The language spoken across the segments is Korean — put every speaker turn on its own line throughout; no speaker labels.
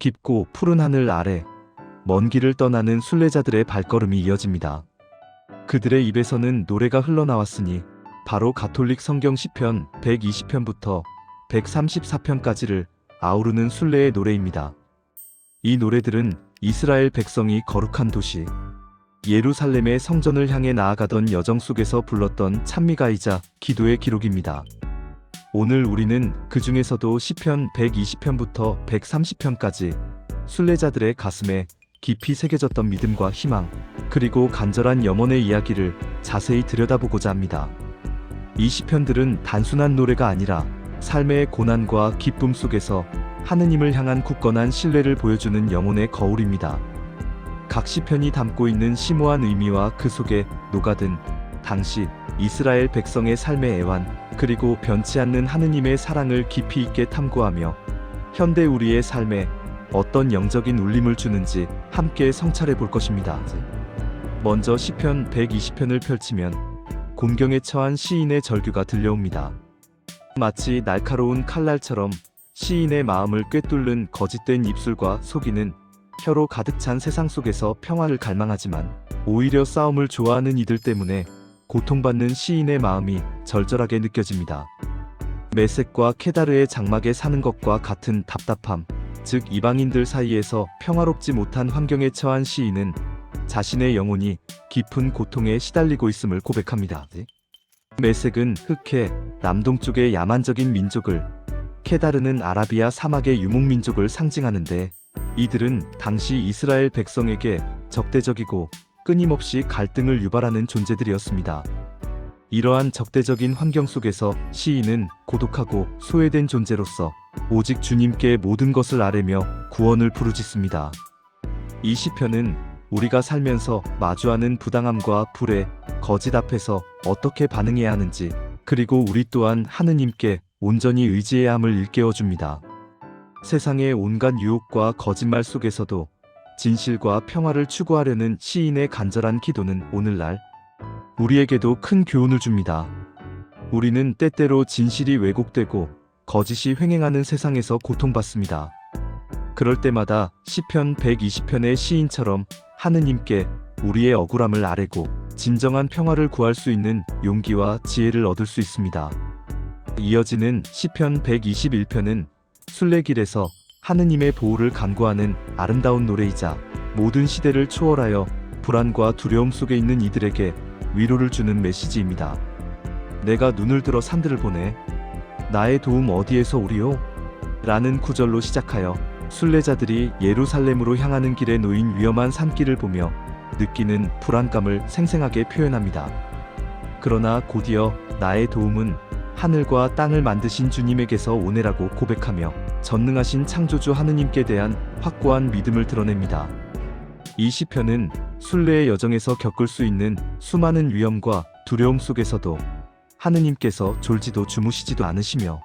깊고 푸른 하늘 아래 먼 길을 떠나는 순례자들의 발걸음이 이어집니다. 그들의 입에서는 노래가 흘러나왔으니 바로 가톨릭 성경 시편 120편부터 134편까지를 아우르는 순례의 노래입니다. 이 노래들은 이스라엘 백성이 거룩한 도시 예루살렘의 성전을 향해 나아가던 여정 속에서 불렀던 찬미가이자 기도의 기록입니다. 오늘 우리는 그 중에서도 시편 120편부터 130편까지 순례자들의 가슴에 깊이 새겨졌던 믿음과 희망, 그리고 간절한 염원의 이야기를 자세히 들여다보고자 합니다. 이 시편들은 단순한 노래가 아니라 삶의 고난과 기쁨 속에서 하느님을 향한 굳건한 신뢰를 보여주는 영혼의 거울입니다. 각 시편이 담고 있는 심오한 의미와 그 속에 녹아든 당시 이스라엘 백성의 삶의 애환, 그리고 변치 않는 하느님의 사랑을 깊이 있게 탐구하며 현대 우리의 삶에 어떤 영적인 울림을 주는지 함께 성찰해 볼 것입니다. 먼저 시편 120편을 펼치면 곤경에 처한 시인의 절규가 들려옵니다. 마치 날카로운 칼날처럼 시인의 마음을 꿰뚫는 거짓된 입술과 속이는 혀로 가득 찬 세상 속에서 평화를 갈망하지만 오히려 싸움을 좋아하는 이들 때문에 고통받는 시인의 마음이 절절하게 느껴집니다. 메섹과 케다르의 장막에 사는 것과 같은 답답함, 즉 이방인들 사이에서 평화롭지 못한 환경에 처한 시인은 자신의 영혼이 깊은 고통에 시달리고 있음을 고백합니다. 메섹은 흑해, 남동쪽의 야만적인 민족을, 케다르는 아라비아 사막의 유목민족을 상징하는데 이들은 당시 이스라엘 백성에게 적대적이고 끊임없이 갈등을 유발하는 존재들이었습니다. 이러한 적대적인 환경 속에서 시인은 고독하고 소외된 존재로서 오직 주님께 모든 것을 아뢰며 구원을 부르짖습니다. 이 시편은 우리가 살면서 마주하는 부당함과 불의 거짓 앞에서 어떻게 반응해야 하는지 그리고 우리 또한 하느님께 온전히 의지해야 함을 일깨워 줍니다. 세상의 온갖 유혹과 거짓말 속에서도 진실과 평화를 추구하려는 시인의 간절한 기도는 오늘날 우리에게도 큰 교훈을 줍니다. 우리는 때때로 진실이 왜곡되고 거짓이 횡행하는 세상에서 고통받습니다. 그럴 때마다 시편 120편의 시인처럼 하느님께 우리의 억울함을 아뢰고 진정한 평화를 구할 수 있는 용기와 지혜를 얻을 수 있습니다. 이어지는 시편 121편은 순례길에서 하느님의 보호를 간구하는 아름다운 노래이자 모든 시대를 초월하여 불안과 두려움 속에 있는 이들에게 위로를 주는 메시지입니다. 내가 눈을 들어 산들을 보내 나의 도움 어디에서 오리요? 라는 구절로 시작하여 순례자들이 예루살렘으로 향하는 길에 놓인 위험한 산길을 보며 느끼는 불안감을 생생하게 표현합니다. 그러나 곧이어 나의 도움은 하늘과 땅을 만드신 주님에게서 오네라고 고백하며 전능하신 창조주 하느님께 대한 확고한 믿음을 드러냅니다. 이 시편은 순례의 여정에서 겪을 수 있는 수많은 위험과 두려움 속에서도 하느님께서 졸지도 주무시지도 않으시며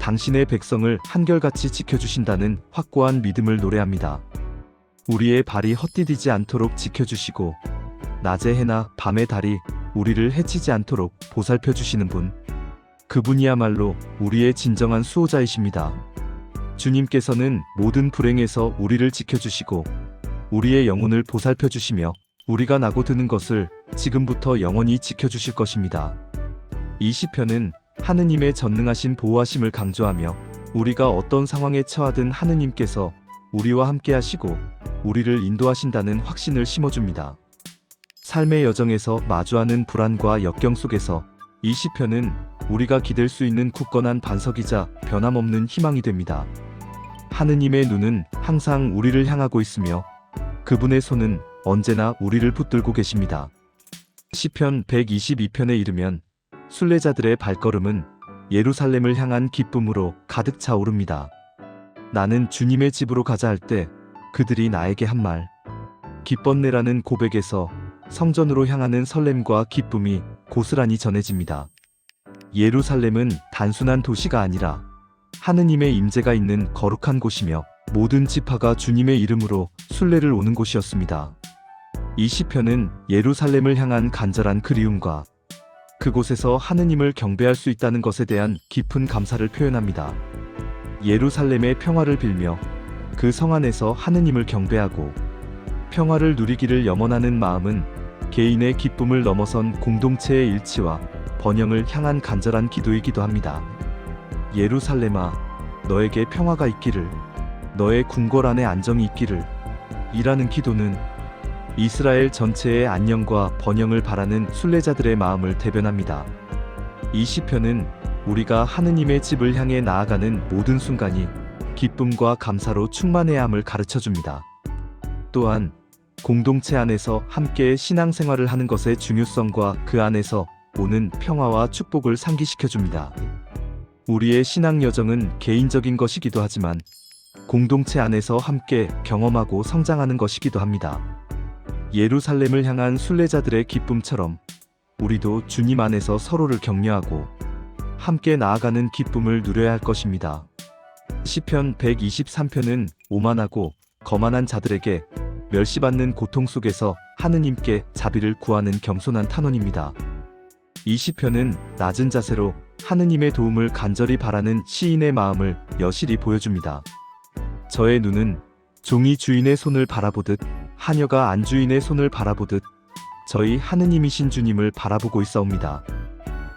당신의 백성을 한결같이 지켜주신다는 확고한 믿음을 노래합니다. 우리의 발이 헛디디지 않도록 지켜주시고 낮의 해나 밤의 달이 우리를 해치지 않도록 보살펴 주시는 분. 그분이야말로 우리의 진정한 수호자이십니다. 주님께서는 모든 불행에서 우리를 지켜주시고 우리의 영혼을 보살펴 주시며 우리가 나고 드는 것을 지금부터 영원히 지켜주실 것입니다. 이 시편은 하느님의 전능하신 보호하심을 강조하며 우리가 어떤 상황에 처하든 하느님께서 우리와 함께 하시고 우리를 인도하신다는 확신을 심어줍니다. 삶의 여정에서 마주하는 불안과 역경 속에서 이 시편은 우리가 기댈 수 있는 굳건한 반석이자 변함없는 희망이 됩니다. 하느님의 눈은 항상 우리를 향하고 있으며 그분의 손은 언제나 우리를 붙들고 계십니다. 시편 122편에 이르면 순례자들의 발걸음은 예루살렘을 향한 기쁨으로 가득 차오릅니다. 나는 주님의 집으로 가자 할 때 그들이 나에게 한 말. 기뻤네라는 고백에서 성전으로 향하는 설렘과 기쁨이 고스란히 전해집니다. 예루살렘은 단순한 도시가 아니라 하느님의 임재가 있는 거룩한 곳이며 모든 지파가 주님의 이름으로 순례를 오는 곳이었습니다. 이 시편은 예루살렘을 향한 간절한 그리움과 그곳에서 하느님을 경배할 수 있다는 것에 대한 깊은 감사를 표현합니다. 예루살렘의 평화를 빌며 그 성 안에서 하느님을 경배하고 평화를 누리기를 염원하는 마음은 개인의 기쁨을 넘어선 공동체의 일치와 번영을 향한 간절한 기도이기도 합니다. 예루살렘아, 너에게 평화가 있기를, 너의 궁궐 안에 안정이 있기를, 이라는 기도는 이스라엘 전체의 안녕과 번영을 바라는 순례자들의 마음을 대변합니다. 이 시편은 우리가 하느님의 집을 향해 나아가는 모든 순간이 기쁨과 감사로 충만해야 함을 가르쳐 줍니다. 또한 공동체 안에서 함께 신앙생활을 하는 것의 중요성과 그 안에서 오는 평화와 축복을 상기시켜 줍니다. 우리의 신앙 여정은 개인적인 것이기도 하지만 공동체 안에서 함께 경험하고 성장하는 것이기도 합니다. 예루살렘을 향한 순례자들의 기쁨처럼 우리도 주님 안에서 서로를 격려하고 함께 나아가는 기쁨을 누려야 할 것입니다. 시편 123편은 오만하고 거만한 자들에게 멸시받는 고통 속에서 하느님께 자비를 구하는 겸손한 탄원입니다. 이 시편은 낮은 자세로 하느님의 도움을 간절히 바라는 시인의 마음을 여실히 보여줍니다. 저의 눈은 종이 주인의 손을 바라보듯 하녀가 안주인의 손을 바라보듯 저희 하느님이신 주님을 바라보고 있사옵니다.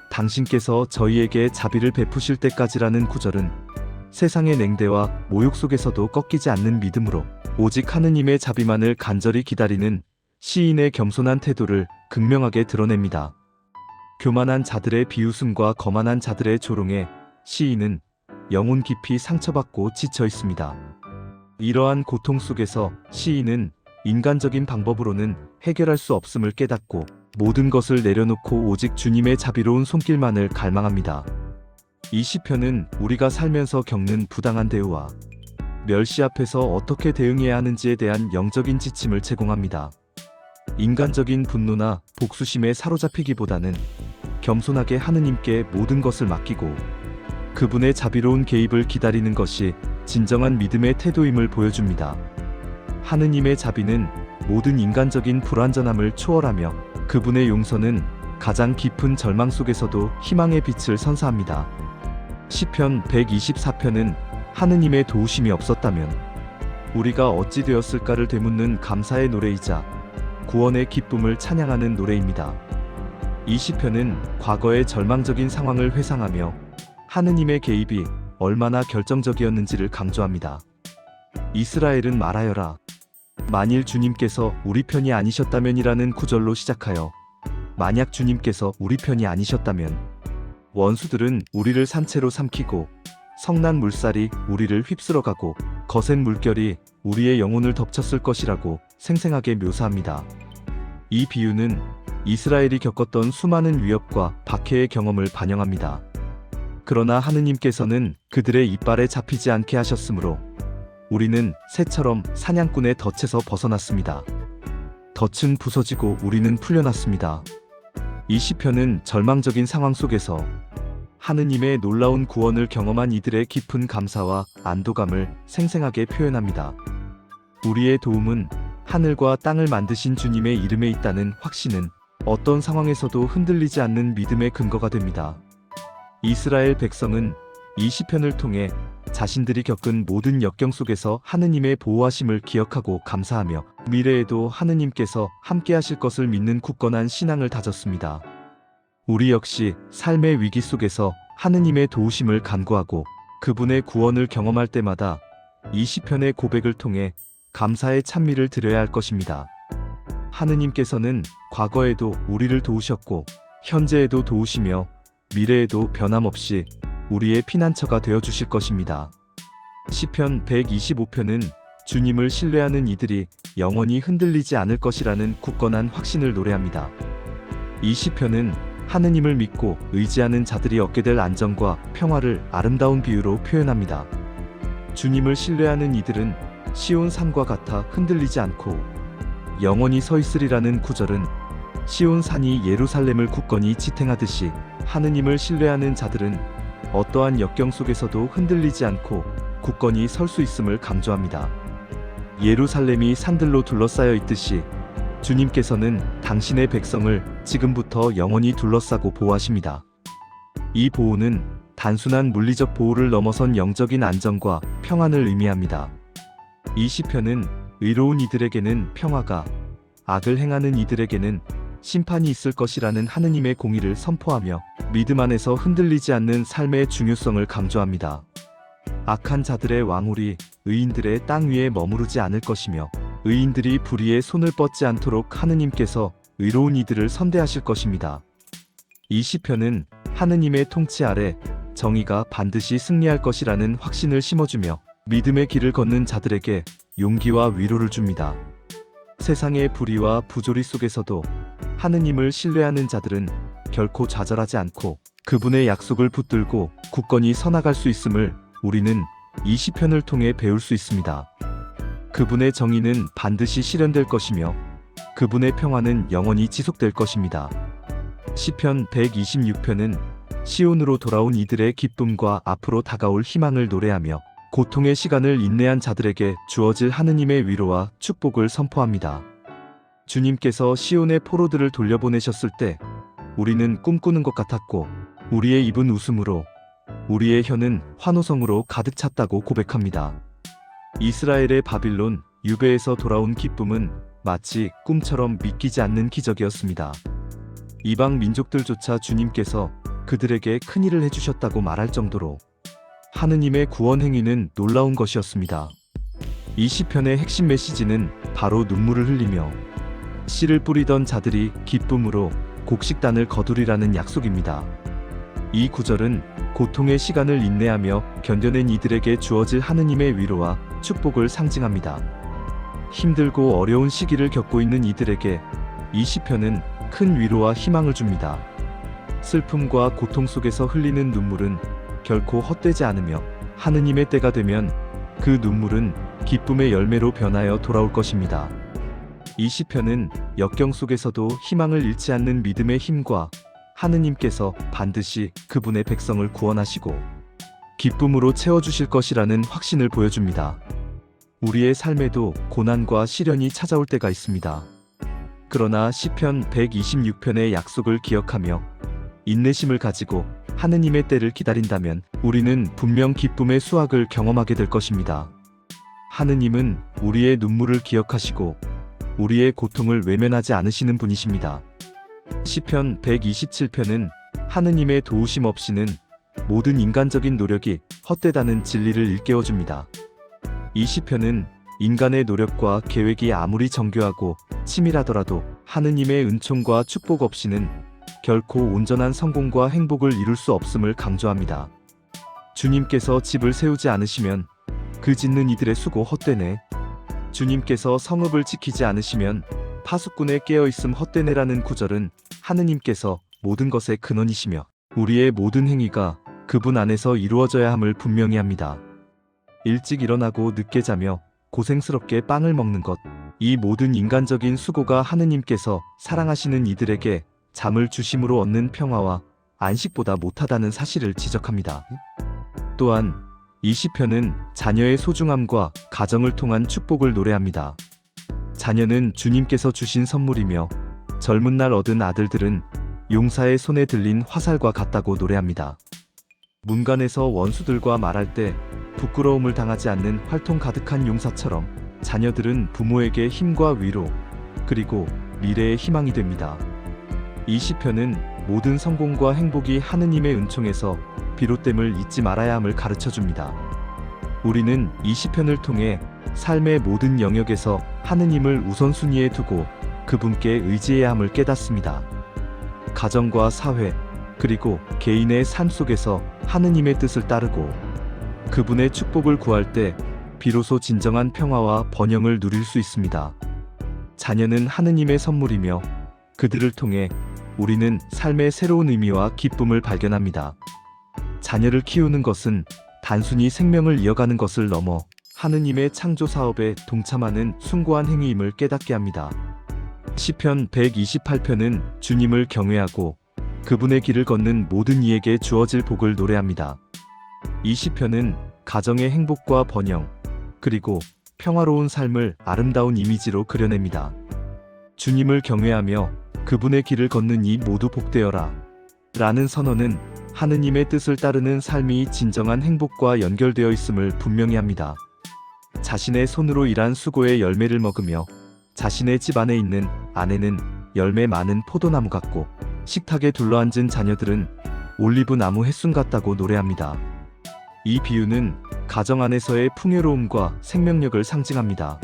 당신께서 저희에게 자비를 베푸실 때까지라는 구절은 세상의 냉대와 모욕 속에서도 꺾이지 않는 믿음으로 오직 하느님의 자비만을 간절히 기다리는 시인의 겸손한 태도를 극명하게 드러냅니다. 교만한 자들의 비웃음과 거만한 자들의 조롱에 시인은 영혼 깊이 상처받고 지쳐 있습니다. 이러한 고통 속에서 시인은 인간적인 방법으로는 해결할 수 없음을 깨닫고 모든 것을 내려놓고 오직 주님의 자비로운 손길만을 갈망합니다. 이 시편은 우리가 살면서 겪는 부당한 대우와 멸시 앞에서 어떻게 대응해야 하는지에 대한 영적인 지침을 제공합니다. 인간적인 분노나 복수심에 사로잡히기보다는 겸손하게 하느님께 모든 것을 맡기고 그분의 자비로운 개입을 기다리는 것이 진정한 믿음의 태도임을 보여줍니다. 하느님의 자비는 모든 인간적인 불완전함을 초월하며 그분의 용서는 가장 깊은 절망 속에서도 희망의 빛을 선사합니다. 시편 124편은 하느님의 도우심이 없었다면 우리가 어찌 되었을까를 되묻는 감사의 노래이자 구원의 기쁨을 찬양하는 노래입니다. 이 시편은 과거의 절망적인 상황을 회상하며 하느님의 개입이 얼마나 결정적이었는지를 강조합니다. 이스라엘은 말하여라. 만일 주님께서 우리 편이 아니셨다면이라는 구절로 시작하여 만약 주님께서 우리 편이 아니셨다면 원수들은 우리를 산채로 삼키고 성난 물살이 우리를 휩쓸어가고 거센 물결이 우리의 영혼을 덮쳤을 것이라고 생생하게 묘사합니다. 이 비유는 이스라엘이 겪었던 수많은 위협과 박해의 경험을 반영합니다. 그러나 하느님께서는 그들의 이빨에 잡히지 않게 하셨으므로 우리는 새처럼 사냥꾼의 덫에서 벗어났습니다. 덫은 부서지고 우리는 풀려났습니다. 이 시편은 절망적인 상황 속에서 하느님의 놀라운 구원을 경험한 이들의 깊은 감사와 안도감을 생생하게 표현합니다. 우리의 도움은 하늘과 땅을 만드신 주님의 이름에 있다는 확신은 어떤 상황에서도 흔들리지 않는 믿음의 근거가 됩니다. 이스라엘 백성은 이 시편을 통해 자신들이 겪은 모든 역경 속에서 하느님의 보호하심을 기억하고 감사하며 미래에도 하느님께서 함께 하실 것을 믿는 굳건한 신앙을 다졌습니다. 우리 역시 삶의 위기 속에서 하느님의 도우심을 간구하고 그분의 구원을 경험할 때마다 이 시편의 고백을 통해 감사의 찬미를 드려야 할 것입니다. 하느님께서는 과거에도 우리를 도우셨고 현재에도 도우시며 미래에도 변함없이 우리의 피난처가 되어 주실 것입니다. 시편 125편은 주님을 신뢰하는 이들이 영원히 흔들리지 않을 것이라는 굳건한 확신을 노래합니다. 이 시편은 하느님을 믿고 의지하는 자들이 얻게 될 안정과 평화를 아름다운 비유로 표현합니다. 주님을 신뢰하는 이들은 시온 산과 같아 흔들리지 않고 영원히 서 있으리라는 구절은 시온 산이 예루살렘을 굳건히 지탱하듯이 하느님을 신뢰하는 자들은 어떠한 역경 속에서도 흔들리지 않고 굳건히 설 수 있음을 강조합니다. 예루살렘이 산들로 둘러싸여 있듯이 주님께서는 당신의 백성을 지금부터 영원히 둘러싸고 보호하십니다. 이 보호는 단순한 물리적 보호를 넘어선 영적인 안정과 평안을 의미합니다. 이 시편은 의로운 이들에게는 평화가, 악을 행하는 이들에게는 심판이 있을 것이라는 하느님의 공의를 선포하며 믿음 안에서 흔들리지 않는 삶의 중요성을 강조합니다. 악한 자들의 왕울이 의인들의 땅 위에 머무르지 않을 것이며 의인들이 불의의 손을 뻗지 않도록 하느님께서 의로운 이들을 선대하실 것입니다. 이 시편은 하느님의 통치 아래 정의가 반드시 승리할 것이라는 확신을 심어주며 믿음의 길을 걷는 자들에게 용기와 위로를 줍니다. 세상의 불의와 부조리 속에서도 하느님을 신뢰하는 자들은 결코 좌절하지 않고 그분의 약속을 붙들고 굳건히 서나갈 수 있음을 우리는 이 시편을 통해 배울 수 있습니다. 그분의 정의는 반드시 실현될 것이며 그분의 평화는 영원히 지속될 것입니다. 시편 126편은 시온으로 돌아온 이들의 기쁨과 앞으로 다가올 희망을 노래하며 고통의 시간을 인내한 자들에게 주어질 하느님의 위로와 축복을 선포합니다. 주님께서 시온의 포로들을 돌려보내셨을 때 우리는 꿈꾸는 것 같았고 우리의 입은 웃음으로 우리의 혀는 환호성으로 가득 찼다고 고백합니다. 이스라엘의 바빌론 유배에서 돌아온 기쁨은 마치 꿈처럼 믿기지 않는 기적이었습니다. 이방 민족들조차 주님께서 그들에게 큰 일을 해주셨다고 말할 정도로 하느님의 구원 행위는 놀라운 것이었습니다. 이 시편의 핵심 메시지는 바로 눈물을 흘리며 씨를 뿌리던 자들이 기쁨으로 곡식단을 거두리라는 약속입니다. 이 구절은 고통의 시간을 인내하며 견뎌낸 이들에게 주어질 하느님의 위로와 축복을 상징합니다. 힘들고 어려운 시기를 겪고 있는 이들에게 이 시편은 큰 위로와 희망을 줍니다. 슬픔과 고통 속에서 흘리는 눈물은 결코 헛되지 않으며 하느님의 때가 되면 그 눈물은 기쁨의 열매로 변하여 돌아올 것입니다. 이 시편은 역경 속에서도 희망을 잃지 않는 믿음의 힘과 하느님께서 반드시 그분의 백성을 구원하시고 기쁨으로 채워주실 것이라는 확신을 보여줍니다. 우리의 삶에도 고난과 시련이 찾아올 때가 있습니다. 그러나 시편 126편의 약속을 기억하며 인내심을 가지고 하느님의 때를 기다린다면 우리는 분명 기쁨의 수확을 경험하게 될 것입니다. 하느님은 우리의 눈물을 기억하시고 우리의 고통을 외면하지 않으시는 분이십니다. 시편 127편은 하느님의 도우심 없이는 모든 인간적인 노력이 헛되다는 진리를 일깨워 줍니다. 이 시편은 인간의 노력과 계획이 아무리 정교하고 치밀하더라도 하느님의 은총과 축복 없이는 결코 온전한 성공과 행복을 이룰 수 없음을 강조합니다. 주님께서 집을 세우지 않으시면 그 짓는 이들의 수고 헛되네. 주님께서 성읍을 지키지 않으시면 파수꾼의 깨어있음 헛되네라는 구절은 하느님께서 모든 것의 근원이시며 우리의 모든 행위가 그분 안에서 이루어져야 함을 분명히 합니다. 일찍 일어나고 늦게 자며 고생스럽게 빵을 먹는 것. 이 모든 인간적인 수고가 하느님께서 사랑하시는 이들에게 잠을 주심으로 얻는 평화와 안식보다 못하다는 사실을 지적합니다. 또한 이 시편은 자녀의 소중함과 가정을 통한 축복을 노래합니다. 자녀는 주님께서 주신 선물이며 젊은 날 얻은 아들들은 용사의 손에 들린 화살과 같다고 노래합니다. 문간에서 원수들과 말할 때 부끄러움을 당하지 않는 활동 가득한 용사처럼 자녀들은 부모에게 힘과 위로 그리고 미래의 희망이 됩니다. 이 시편은 모든 성공과 행복이 하느님의 은총에서 비롯됨을 잊지 말아야 함을 가르쳐 줍니다. 우리는 이 시편을 통해 삶의 모든 영역에서 하느님을 우선순위에 두고 그분께 의지해야 함을 깨닫습니다. 가정과 사회, 그리고 개인의 삶 속에서 하느님의 뜻을 따르고 그분의 축복을 구할 때 비로소 진정한 평화와 번영을 누릴 수 있습니다. 자녀는 하느님의 선물이며 그들을 통해 우리는 삶의 새로운 의미와 기쁨을 발견합니다. 자녀를 키우는 것은 단순히 생명을 이어가는 것을 넘어 하느님의 창조 사업에 동참하는 숭고한 행위임을 깨닫게 합니다. 시편 128편은 주님을 경외하고 그분의 길을 걷는 모든 이에게 주어질 복을 노래합니다. 이 시편은 가정의 행복과 번영, 그리고 평화로운 삶을 아름다운 이미지로 그려냅니다. 주님을 경외하며 그분의 길을 걷는 이 모두 복되어라. 라는 선언은 하느님의 뜻을 따르는 삶이 진정한 행복과 연결되어 있음을 분명히 합니다. 자신의 손으로 일한 수고의 열매를 먹으며 자신의 집 안에 있는 아내는 열매 많은 포도나무 같고 식탁에 둘러앉은 자녀들은 올리브 나무 햇순 같다고 노래합니다. 이 비유는 가정 안에서의 풍요로움과 생명력을 상징합니다.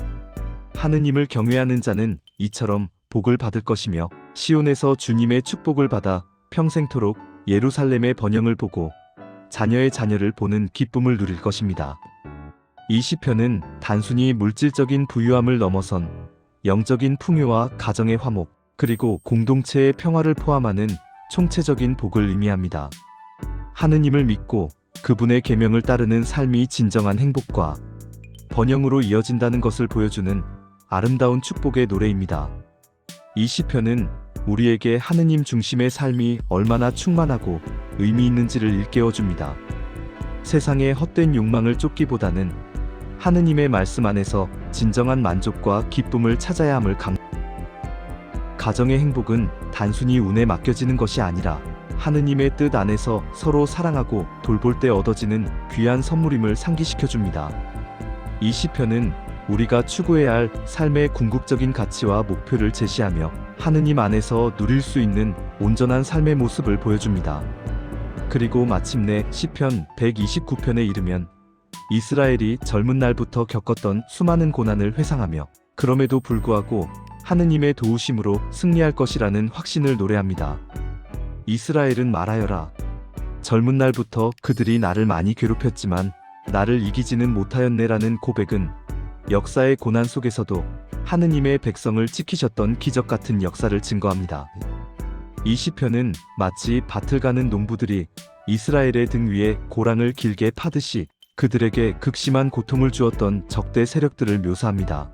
하느님을 경외하는 자는 이처럼 복을 받을 것이며 시온에서 주님의 축복을 받아 평생토록 예루살렘의 번영을 보고 자녀의 자녀를 보는 기쁨을 누릴 것입니다. 이 시편은 단순히 물질적인 부유함을 넘어선 영적인 풍요와 가정의 화목, 그리고 공동체의 평화를 포함하는 총체적인 복을 의미합니다. 하느님을 믿고 그분의 계명을 따르는 삶이 진정한 행복과 번영으로 이어진다는 것을 보여주는 아름다운 축복의 노래입니다. 이 시편은 우리에게 하느님 중심의 삶이 얼마나 충만하고 의미 있는지를 일깨워 줍니다. 세상의 헛된 욕망을 쫓기보다는 하느님의 말씀 안에서 진정한 만족과 기쁨을 찾아야 함을 강. 가정의 행복은 단순히 운에 맡겨지는 것이 아니라 하느님의 뜻 안에서 서로 사랑하고 돌볼 때 얻어지는 귀한 선물임을 상기시켜 줍니다. 이 시편은 우리가 추구해야 할 삶의 궁극적인 가치와 목표를 제시하며 하느님 안에서 누릴 수 있는 온전한 삶의 모습을 보여줍니다. 그리고 마침내 시편 129편에 이르면 이스라엘이 젊은 날부터 겪었던 수많은 고난을 회상하며 그럼에도 불구하고 하느님의 도우심으로 승리할 것이라는 확신을 노래합니다. 이스라엘은 말하여라. 젊은 날부터 그들이 나를 많이 괴롭혔지만 나를 이기지는 못하였네라는 고백은 역사의 고난 속에서도 하느님의 백성을 지키셨던 기적 같은 역사를 증거합니다. 이 시편은 마치 밭을 가는 농부들이 이스라엘의 등 위에 고랑을 길게 파듯이 그들에게 극심한 고통을 주었던 적대 세력들을 묘사합니다.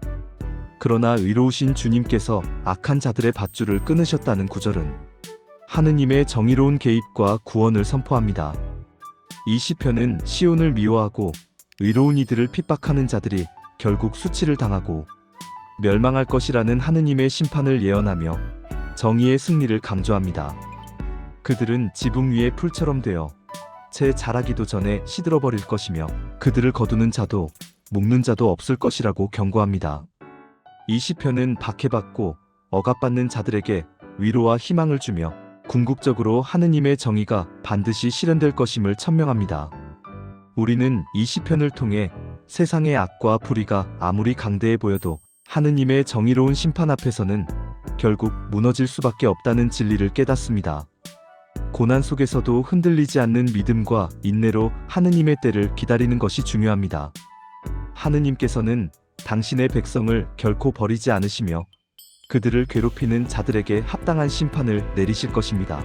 그러나 의로우신 주님께서 악한 자들의 밧줄을 끊으셨다는 구절은 하느님의 정의로운 개입과 구원을 선포합니다. 이 시편은 시온을 미워하고 의로운 이들을 핍박하는 자들이 결국 수치를 당하고 멸망할 것이라는 하느님의 심판을 예언하며 정의의 승리를 강조합니다. 그들은 지붕 위의 풀처럼 되어 채 자라기도 전에 시들어 버릴 것이며 그들을 거두는 자도 묶는 자도 없을 것이라고 경고합니다. 이 시편은 박해받고 억압받는 자들에게 위로와 희망을 주며 궁극적으로 하느님의 정의가 반드시 실현될 것임을 천명합니다. 우리는 이 시편을 통해 세상의 악과 불의가 아무리 강대해 보여도 하느님의 정의로운 심판 앞에서는 결국 무너질 수밖에 없다는 진리를 깨닫습니다. 고난 속에서도 흔들리지 않는 믿음과 인내로 하느님의 때를 기다리는 것이 중요합니다. 하느님께서는 당신의 백성을 결코 버리지 않으시며 그들을 괴롭히는 자들에게 합당한 심판을 내리실 것입니다.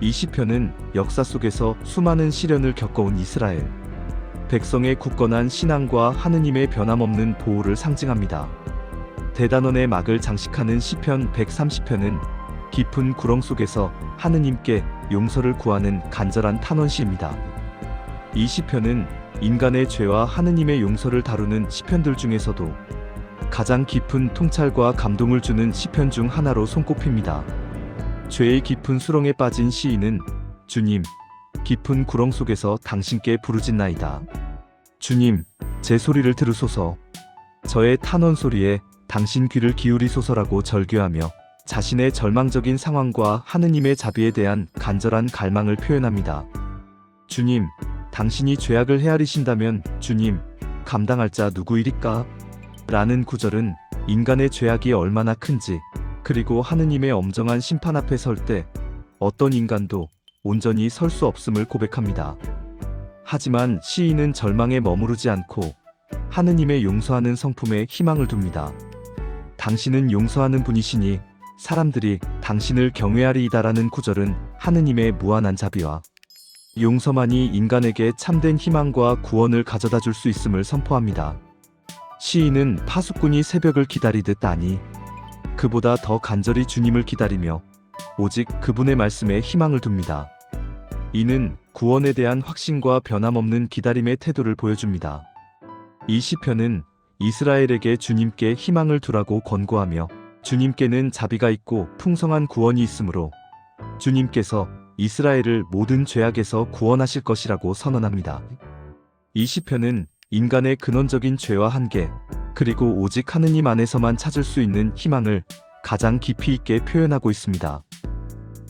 이 시편은 역사 속에서 수많은 시련을 겪어온 이스라엘 백성의 굳건한 신앙과 하느님의 변함없는 보호를 상징합니다. 대단원의 막을 장식하는 시편 130편은 깊은 구렁 속에서 하느님께 용서를 구하는 간절한 탄원시입니다. 이 시편은 인간의 죄와 하느님의 용서를 다루는 시편들 중에서도 가장 깊은 통찰과 감동을 주는 시편 중 하나로 손꼽힙니다. 죄의 깊은 수렁에 빠진 시인은 주님, 깊은 구렁 속에서 당신께 부르짖나이다. 주님, 제 소리를 들으소서. 저의 탄원 소리에 당신 귀를 기울이소서라고 절규하며 자신의 절망적인 상황과 하느님의 자비에 대한 간절한 갈망을 표현합니다. 주님, 당신이 죄악을 헤아리신다면 주님, 감당할 자 누구이리까? 라는 구절은 인간의 죄악이 얼마나 큰지, 그리고 하느님의 엄정한 심판 앞에 설 때 어떤 인간도 온전히 설 수 없음을 고백합니다. 하지만 시인은 절망에 머무르지 않고 하느님의 용서하는 성품에 희망을 둡니다. 당신은 용서하는 분이시니 사람들이 당신을 경외하리이다라는 구절은 하느님의 무한한 자비와 용서만이 인간에게 참된 희망과 구원을 가져다 줄 수 있음을 선포합니다. 시인은 파수꾼이 새벽을 기다리듯 아니 그보다 더 간절히 주님을 기다리며 오직 그분의 말씀에 희망을 둡니다. 이는 구원에 대한 확신과 변함없는 기다림의 태도를 보여줍니다. 이 시편은 이스라엘에게 주님께 희망을 두라고 권고하며 주님께는 자비가 있고 풍성한 구원이 있으므로 주님께서 이스라엘을 모든 죄악에서 구원하실 것이라고 선언합니다. 이 시편은 인간의 근원적인 죄와 한계, 그리고 오직 하느님 안에서만 찾을 수 있는 희망을 가장 깊이 있게 표현하고 있습니다.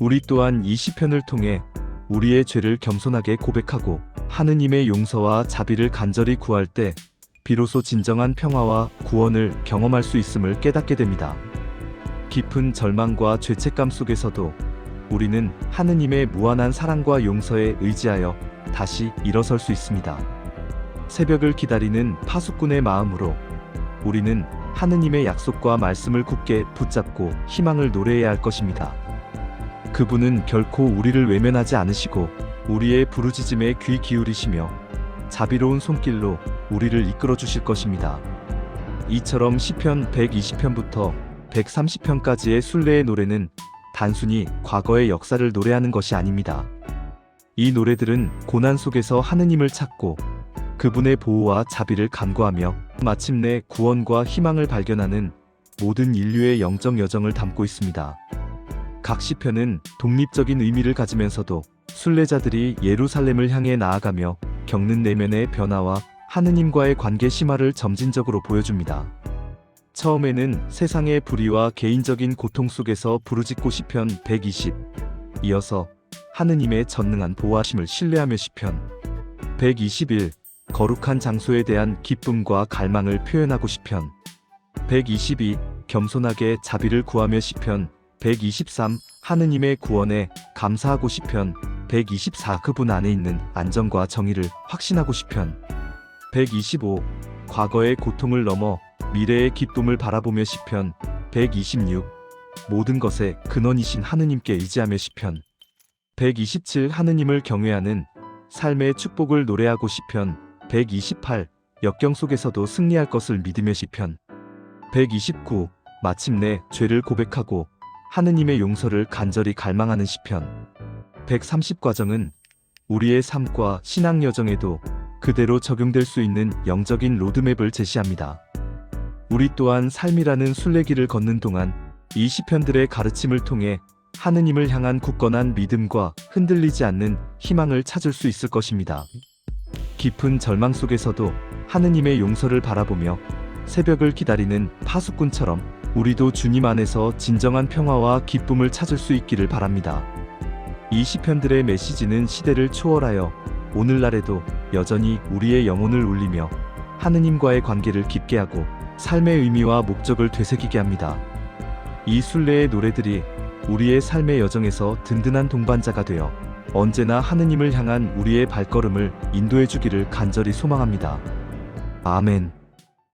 우리 또한 이 시편을 통해 우리의 죄를 겸손하게 고백하고 하느님의 용서와 자비를 간절히 구할 때 비로소 진정한 평화와 구원을 경험할 수 있음을 깨닫게 됩니다. 깊은 절망과 죄책감 속에서도 우리는 하느님의 무한한 사랑과 용서에 의지하여 다시 일어설 수 있습니다. 새벽을 기다리는 파수꾼의 마음으로 우리는 하느님의 약속과 말씀을 굳게 붙잡고 희망을 노래해야 할 것입니다. 그분은 결코 우리를 외면하지 않으시고 우리의 부르짖음에 귀 기울이시며 자비로운 손길로 우리를 이끌어 주실 것입니다. 이처럼 시편 120편부터 130편까지의 순례의 노래는 단순히 과거의 역사를 노래하는 것이 아닙니다. 이 노래들은 고난 속에서 하느님을 찾고 그분의 보호와 자비를 간구하며 마침내 구원과 희망을 발견하는 모든 인류의 영적 여정을 담고 있습니다. 각 시편은 독립적인 의미를 가지면서도 순례자들이 예루살렘을 향해 나아가며 겪는 내면의 변화와 하느님과의 관계 심화를 점진적으로 보여줍니다. 처음에는 세상의 불의와 개인적인 고통 속에서 부르짖고 시편 120, 이어서 하느님의 전능한 보호하심을 신뢰하며 시편 121, 거룩한 장소에 대한 기쁨과 갈망을 표현하고 시편 122, 겸손하게 자비를 구하며 시편 123, 하느님의 구원에 감사하고 시편. 124, 그분 안에 있는 안정과 정의를 확신하고 시편. 125, 과거의 고통을 넘어 미래의 기쁨을 바라보며 시편. 126, 모든 것의 근원이신 하느님께 의지하며 시편. 127, 하느님을 경외하는 삶의 축복을 노래하고 시편. 128, 역경 속에서도 승리할 것을 믿으며 시편. 129, 마침내 죄를 고백하고 하느님의 용서를 간절히 갈망하는 시편 130 과정은 우리의 삶과 신앙 여정에도 그대로 적용될 수 있는 영적인 로드맵을 제시합니다. 우리 또한 삶이라는 순례길을 걷는 동안 이 시편들의 가르침을 통해 하느님을 향한 굳건한 믿음과 흔들리지 않는 희망을 찾을 수 있을 것입니다. 깊은 절망 속에서도 하느님의 용서를 바라보며 새벽을 기다리는 파수꾼처럼 우리도 주님 안에서 진정한 평화와 기쁨을 찾을 수 있기를 바랍니다. 이 시편들의 메시지는 시대를 초월하여 오늘날에도 여전히 우리의 영혼을 울리며 하느님과의 관계를 깊게 하고 삶의 의미와 목적을 되새기게 합니다. 이 순례의 노래들이 우리의 삶의 여정에서 든든한 동반자가 되어 언제나 하느님을 향한 우리의 발걸음을 인도해 주기를 간절히 소망합니다. 아멘.